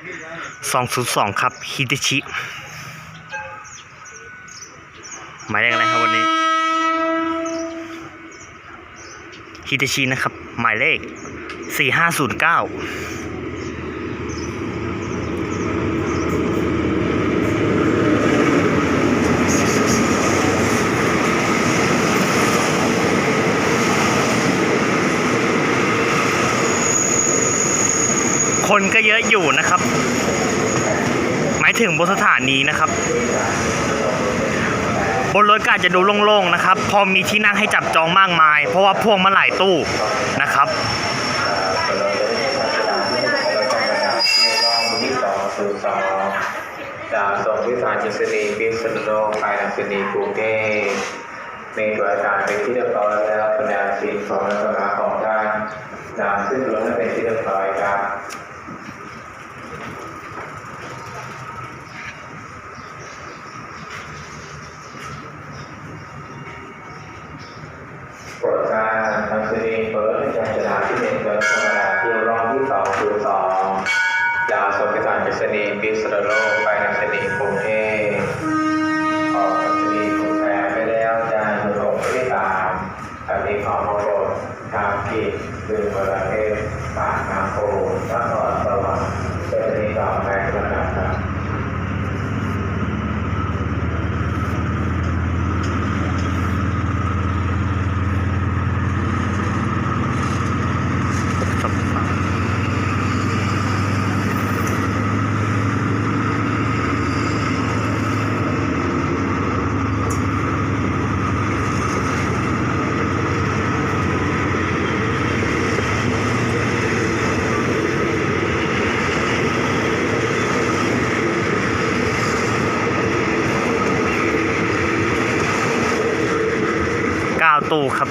202 ครับฮิตาชิหมายเลขอะไรครับวันนี้ฮิตาชินะครับ หมายเลข 4509 คนก็เยอะอยู่นะครับ หมายถึงบนสถานีนะครับ บนรถก็อาจจะดูโล่งๆนะครับ พอมีที่นั่งให้จับจองมากมาย เพราะว่าพ่วงมาหลายตู้นะครับจากส่งพิสาจิสนีพิษณุโลกภายในสนีกรุงเทพในตัวอาการเป็นที่เรียบร้อยแล้วบรรดาสิ่งของและสมบัติของท่านนำขึ้นรถให้เป็นที่เรียบร้อยครับ โปรดการทางสนีเปิดในการจราที่หนึ่งเกิดธรรมดาที่รองที่สองคือสองยาส่งพิสารจิสนีพิษณุโลกภายในสนีกรุงเทพออกจากที่ถูกแพไปแล้วจานหลงไปที่สามแต่มีความโกรธทางกิจคือประเทศปากน้ำโพนครสวรรค์เป็นที่ต่อไปกระดับครับ 9 ตู้ครับ